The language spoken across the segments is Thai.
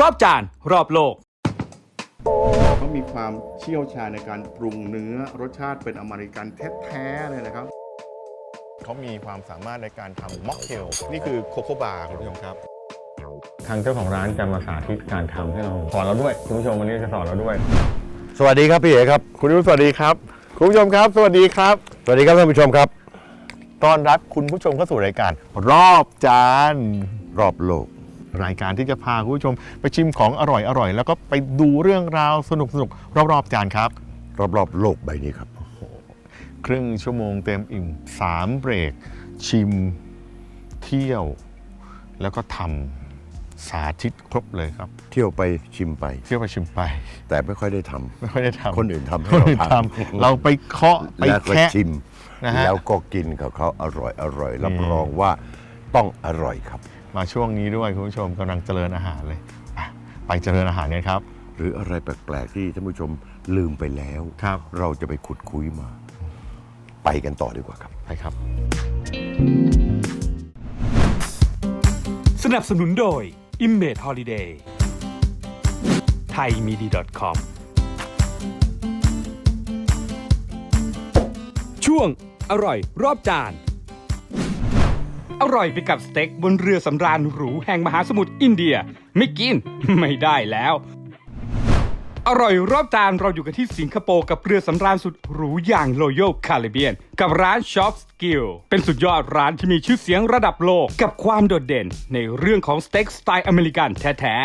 รอบจาน รอบโลกเขามีความเชี่ยวชาญในการปรุงเนื้อรสชาติเป็นอเมริกันแท้ๆเลยนะครับ เขามีความสามารถในการทำม็อกเทล นี่คือโคโค่บาร์คุณผู้ชมครับ ทางเจ้าของร้านจะมาสาธิตการทำให้เราสอนเราด้วยคุณผู้ชมวันนี้จะสอนเราด้วย สวัสดีครับพี่เอ๋ครับ คุณนุ่นสวัสดีครับ คุณผู้ชมครับ สวัสดีครับ สวัสดีครับท่านผู้ชมครับ ต้อนรับคุณผู้ชมเข้าสู่รายการ รอบจาน รอบโลก รายการที่จะพาคุณผู้ชม ไปชิมของอร่อยอร่อยๆแล้วก็ไปดูเรื่องราวสนุกสนุกๆรอบๆจานครับ รอบรอบโลกใบนี้ครับ ครึ่งชั่วโมงเต็มอิ่มสามเบรก ชิมเที่ยว แล้วก็ทำสาธิตครบเลยครับ เที่ยวไปชิมไป เที่ยวไปชิมไป แต่ไม่ค่อยได้ทำไม่ค่อยได้ทำคนอื่นทำให้คนเราอื่นททำเราไปเคาะไปแล้วก็แคะชิม นะฮะ แล้วก็กินกับเขาอร่อยอร่อยรับนี่รองว่าต้องอร่อยครับ มาช่วงนี้ด้วยคุณผู้ชมกำลังเจริญอาหารเลยอะไปเจริญอาหารกันครับ หรืออะไรแปลก ๆ ที่ท่านผู้ชมลืมไปแล้ว ครับ เราจะไปขุดคุยมา ไปกันต่อดีกว่าครับ ไปครับ สนับสนุนโดย i m m a g e Holiday ไทยมีดี .com ช่วงอร่อยรอบจาน อร่อยไปกับสเต็กบนเรือสำราญหรูแห่งมหาสมุทรอินเดีย ไม่กิน ไม่ได้แล้ว อร่อยรอบจานเราอยู่กันที่สิงคโปร์กับเรือสำราญสุดหรูอย่าง Royal Caribbean กับร้าน Shop Skill เป็นสุดยอดร้านที่มีชื่อเสียงระดับโลกกับความโดดเด่น ในเรื่องของสเต็กสไตล์อเมริกันแท้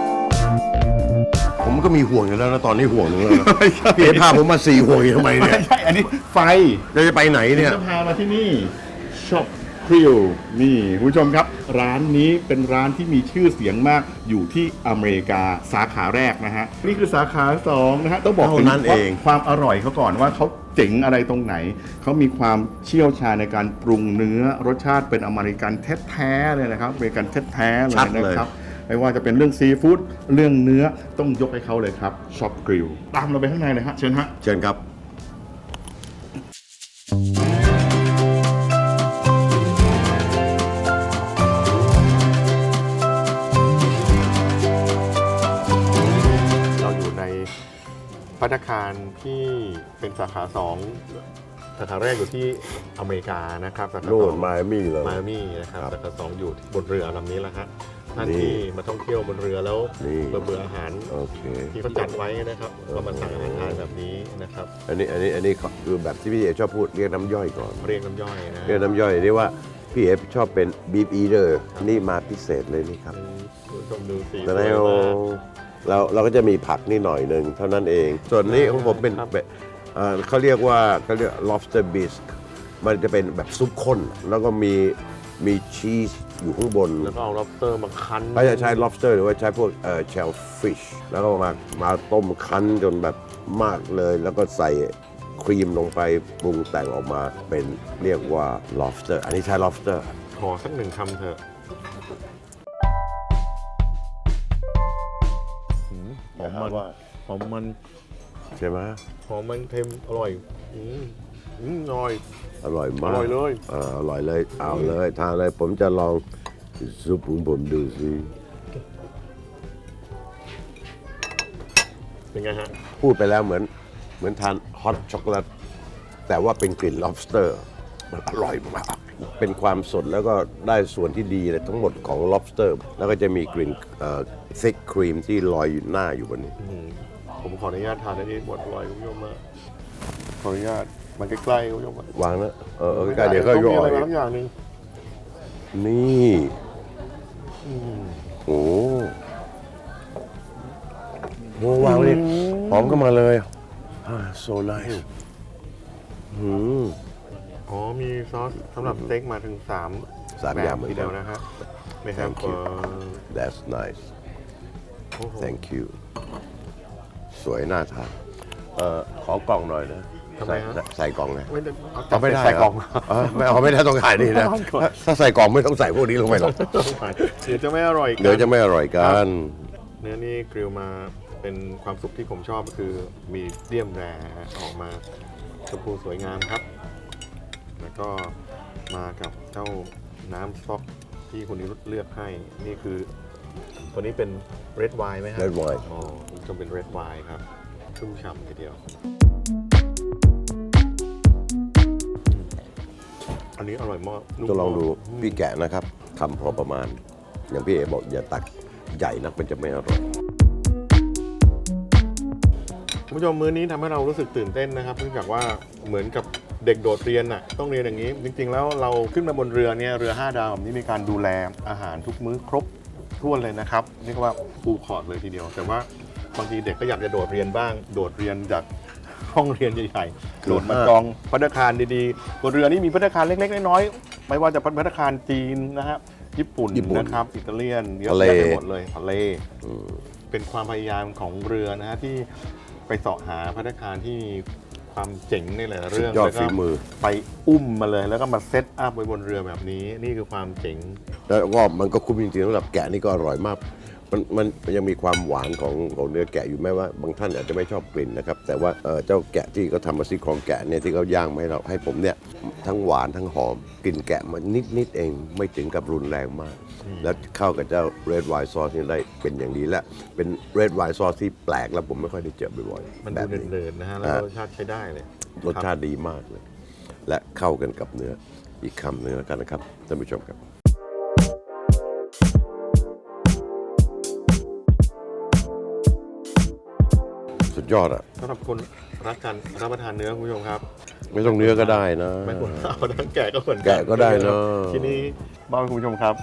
ๆ ผมก็มีห่วงอยู่แล้วนะตอนนี้ห่วงหนึงแล้วนะพี่เอ๋พาผมมาสี่ห่วงอยู่ทำไมเนี่ยใช่ อันนี้ไฟเราจะไปไหนเนี่ย จะพามาที่นี่ช็อปคริวนี่คุณผู้ชมครับ ร้านนี้เป็นร้านที่มีชื่อเสียงมากอยู่ที่อเมริกาสาขาแรกนะฮะ นี่คือสาขาสองนะฮะ ต้องบอกถึงเท่านั้นเองความอร่อยเขาก่อนว่าเขาเจ๋งอะไรตรงไหน เขามีความเชี่ยวชาญในการปรุงเนื้อรสชาติเป็นอเมริกันแท้ๆเลยนะครับอเมริกันแท้ๆเลยชัดเลยนะครับ ไม่ว่าจะเป็นเรื่องซีฟู้ดเรื่องเนื้อต้องยกให้เขาเลยครับช็อปกริลตามเราไปข้างในเลยฮะเชิญฮะเชิญครับ เราอยู่ในพัตตาคารที่เป็นสาขาสองสาขาแรกอยู่ที่อเมริกานะครับสาขาโน่สอนง ไมอามี่เลยไมอามี่นะครับครับสาขาสองอยู่บนเรือลำนี้แหละฮะ ท่านนี่ที่มาท่องเที่ยวบนเรือแล้วนี่เบื่อเบื่ออาหารโอเคที่เขาจัดไว้นะครับก็มาสั่งอาหารทานแบบนี้นะครับอันนี้อันนี้อันนี้คือแบบที่พี่เอ๋ชอบพูดเรียกน้ำย่อยก่อน เรียกน้ำย่อยนะเรียกน้ำย่อยนี่ว่าพี่เอ๋ชอบเป็นบีฟอีเดอร์นี่มาพิเศษเลยนี่ครับคุณผู้ชมดูสีแล้วสวยมากเราเราก็จะมีผักนี่หน่อยหนึ่งเท่านั้นเอง ส่วนนี้ของผมเป็นครับเป็นเอ่อเขาเรียกว่าเขาเรียก lobster bisque มันจะเป็นแบบซุปข้น แล้วก็มีมีชีส อยู่ข้างบน แล้วก็เอา lobster มาคั้นเขาจะใช้ lobster หรือว่าใช้พวกเอ่อ shellfish แล้วก็มามาต้มคั้นจนแบบมากเลย แล้วก็ใส่ครีมลงไปปรุงแต่งออกมาเป็นเรียกว่า lobster อันนี้ใช้ lobster ขอสักหนึ่งคำเถอะหืมหอมมันว่าหอมมันใช่ไหมหอมมันเค็มอร่อยอืม อืมอร่อย อร่อยมากอร่อยเลย อ่าอร่อยเลย เอาเลยทานเลยผมจะลองซุปของผมดูสิเป็นไงฮะ พูดไปแล้วเหมือน เหมือนทานฮอตช็อกโกแลตแต่ว่าเป็นกลิ่น lobster มันอร่อยมาก เป็นความสดแล้วก็ได้ส่วนที่ดีเลยทั้งหมดของ lobster แล้วก็จะมีกลิ่นเอ่อ thick cream ที่ลอยอยู่หน้าอยู่บนนี้ ผมขออนุญาตทานอันนี้หมดอร่อยคุณผู้ชมมาก ขออนุญาตมันใกล้ๆคุณผู้ชมอะวางนะเออเออใกล้ๆเดี๋ยวก็ต้องย่มีออะไรยมาสักอย่างหนึ่งนี่โอ้โหวางเลยหอมก็มาเลยอ่า so nice อืม อ๋อมีซอสสำหรับสเต็กมาถึงสามสามแบอย่างบเหมือนกัน ทีเดียวนะครับไม่ครับ Thank you เอ่อ that's nice โอ้โห thank you สวยน่าทานเอ่อขอกล่องหน่อยนะ ทำไมฮะ ใส่ใส่กล่องนะไม่ได้เอาไม่ได้ใส่กล่องเอไม่เอาไม่ได้ต้องขายนี่นะถ้าใส่กล่องไม่ต้องใส่พวกนี้ลงไปหรอกเดี๋ยวจะไม่อร่อยกันเดี๋ยวจะไม่อร่อยกันเนื้อนี่กริลมาเป็นความสุขที่ผมชอบก็คือมีเดียมแรออกมาชมพูสวยงามครับ แล้วก็มากับเจ้าน้ำซอกที่คุณนิรุตเลือกให้นี่คือ ตัวนี้เป็นเรดไวน์ไหมครับ Red wine อ๋อจะเป็นเรดไวน์ครับชุ่มฉ่ำทีเดียว นนี้อร่อยมากนุ่มก็ลองดูมากพี่แกะนะครับทำพอประมาณ อย่างพี่เอบอกอย่าตักใหญ่นักมันจะไม่อร่อยคุณผู้ชมมื้อนี้ทำให้เรารู้สึกตื่นเต้นนะครับเนื่องจากว่าเหมือนกับเด็กโดดเรียนน่ะต้องเรียนอย่างนี้ จริง ๆ แล้วเราขึ้นมาบนเรือเนี่ยเรือ 5 ดาวแบบนี้มีการดูแลอาหารทุกมื้อครบถ้วนเลยนะครับเรียกว่าฟูลคอร์ดเลยทีเดียว แต่ว่าบางทีเด็กก็อยากจะโดดเรียนบ้าง โดดเรียนจาก ห้องเรียนใหญ่ๆโดดมาจองพัตตาคารดีๆบนเรือนี่มีพัตตาคารเล็กๆน้อยๆไม่ว่าจะพัตตาคารจีนนะฮะญี่ปุ่นญี่ปุ่นนะครับอิตาเลียนเยอะทะเล แยะไปหมดเลยทะเลอืมเป็นความพยายามของเรือนะฮะที่ไปเสาะหาพัฒนาคารที่มีความเจ๋งในหลายๆสุดเรื่องยอดแล้วก็ฝีมือ ไปอุ้มมาเลย แล้วก็มาเซตอัพไว้บนเรือแบบนี้ นี่คือความเจ๋ง แล้วก็มันก็คุ้มจริงๆสำหรับแกะนี่ก็อร่อยมาก มันมันมันยังมีความหวานของของเนื้อแกะอยู่แม้ว่าบางท่านอาจจะไม่ชอบกลิ่นนะครับ แต่ว่าเอ่อเจ้าแกะที่เขาทำมาซี่โครงแกะเนี่ยที่เขาย่างมาให้เราให้ผมเนี่ยทั้งหวานทั้งหอมกลิ่นแกะมันนิดนิดๆเองไม่ถึงกับรุนแรงมาก แล้วเข้ากับเจ้าเรดไวน์ซอสนี่ได้เป็นอย่างดีและเป็นเรดไวน์ซอสที่แปลกแล้วผมไม่ค่อยได้เจอบ่อยๆมันแบดูบนี้ เดินๆนะฮะ แล้วอ่ารสชาติใช้ได้เลยรสชาติดีมากเลย และเข้ากันกับเนื้ออีกคำหนึ่งแล้วกันนะครับท่านผู้ชมครับ สุดยอดอะสำหรับคนรักการรับประทานเนื้อคุณผู้ชมครับ ไม่ต้องเนื้อก็ได้นะ ไม่ควรเอาทั้งแกะก็เหมือนนแกะก็ได้เนอะ ทีนี้บ้านคุณผู้ชมครับ